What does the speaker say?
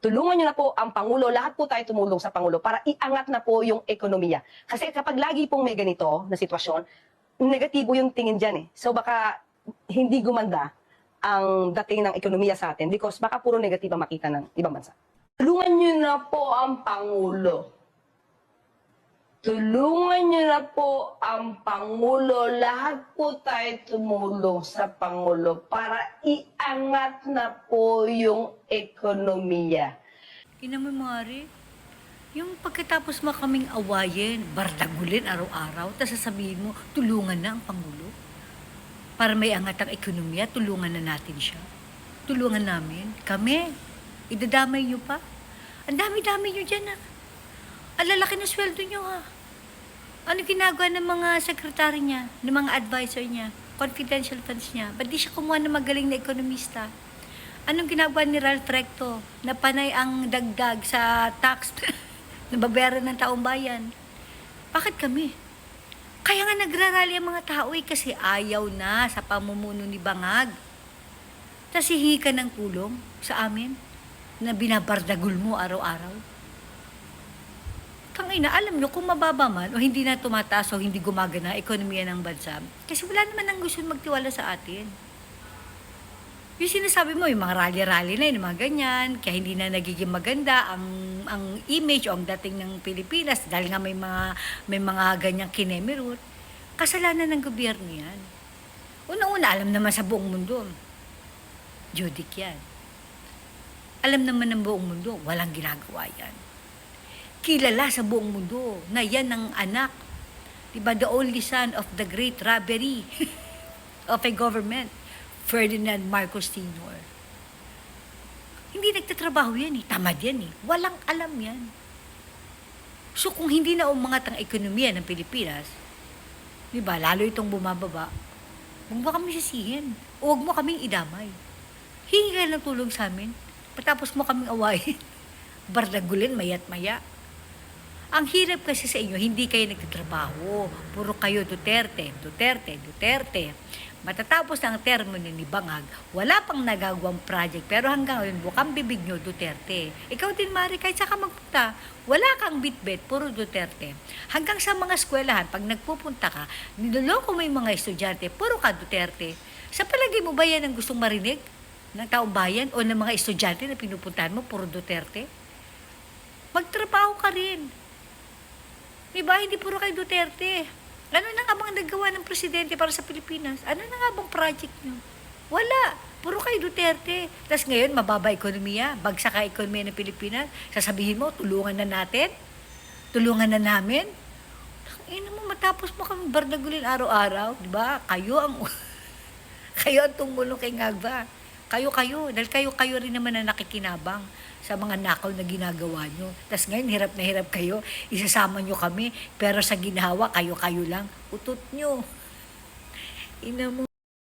tulungan nyo na po ang Pangulo, lahat po tayo tumulong sa Pangulo para iangat na po yung ekonomiya. Kasi kapag lagi pong may ganito na sitwasyon, negatibo yung tingin dyan eh. So baka hindi gumanda ang dating ng ekonomiya sa atin because baka puro negatibo makita ng ibang bansa. Tulungan nyo na po ang Pangulo. Tulungan nyo na po ang Pangulo. Lahat po tayo tumulong sa Pangulo para iangat na po yung ekonomiya. Ina mo, Mari, yung pagkatapos mo kaming awayin, bardagulin araw-araw, tapos sasabihin mo, tulungan na ang Pangulo. Para may angat ang ekonomiya, tulungan na natin siya. Tulungan namin. Kami. Idadamay niyo pa. Ang dami-dami niyo dyan, ha. Ang lalaki ng sweldo niyo, ha. Ano ginagawa ng mga sekretary niya, ng mga advisor niya, confidential funds niya? Ba't di siya kumuha ng magaling na ekonomista? Anong ginagawa ni Ralph Recto na panay ang dagdag sa tax na babayaran ng taong bayan? Bakit kami? Kaya nga nagrarally ang mga tao eh, kasi ayaw na sa pamumuno ni Bangag. Tapos hihingi ka ng tulong sa amin na binabardagul mo araw-araw. Tangina, alam nyo, kung mababa man o hindi na tumataas o hindi gumagana ekonomiya ng bansa, kasi wala naman ang gusto magtiwala sa atin. Yung sinasabi mo, yung mga rally-rally na, yung mga ganyan, kaya hindi na nagiging maganda ang ang image o ang dating ng Pilipinas dahil nga may mga may mga ganyang kinemirot. Kasalanan ng gobyerno yan. Una-una, alam naman sa buong mundo, Judik yan. Alam naman ng buong mundo, walang ginagawa yan. Kilala sa buong mundo na yan ang anak, diba, the only son of the great robbery of a government, Ferdinand Marcos Sr. Hindi nagtatrabaho yan eh. Tamad yan eh. Walang alam yan. So kung hindi na umangat ang ekonomiya ng Pilipinas, di ba, lalo itong bumababa, huwag mo kami sisihin. Huwag mo kaming idamay. Hingi ka ng tulong sa amin. Patapos mo kaming awayin. Bardagulin, mayat maya. Ang hirap kasi sa inyo, hindi kayo nagtatrabaho. Puro kayo Duterte, Duterte, Duterte. Matatapos ang termo ni Bangag, wala pang nagagawang project. Pero hanggang ngayon, bukang bibig nyo, Duterte. Ikaw din, Mari, kahit saan ka magpunta, wala kang bitbit, puro Duterte. Hanggang sa mga eskwelahan, pag nagpupunta ka, niloloko mo yung mga estudyante, puro ka Duterte. Sa palagay mo ba yan ang gustong marinig ng taong bayan o ng mga estudyante na pinupuntahan mo, puro Duterte? Magtrabaho ka rin. Diba? Hindi puro kay Duterte. Ano na nga bang nagawa ng presidente para sa Pilipinas? Ano na nga bang project nyo? Wala. Puro kay Duterte. Tapos ngayon, mababa ekonomiya, bagsak ang ekonomiya ng Pilipinas. Sasabihin mo, tulungan na natin? Tulungan na namin? Ina mo, matapos mo kami bardagulin araw-araw, di ba? Kayo ang kayo ang tumulong kay Ngagba. Kayo, kayo. Dahil kayo, kayo rin naman na nakikinabang sa mga nakaw na ginagawa nyo. Tapos ngayon, hirap na hirap kayo. Isasama nyo kami. Pero sa ginawa, kayo-kayo lang. Utot nyo. Ina mo.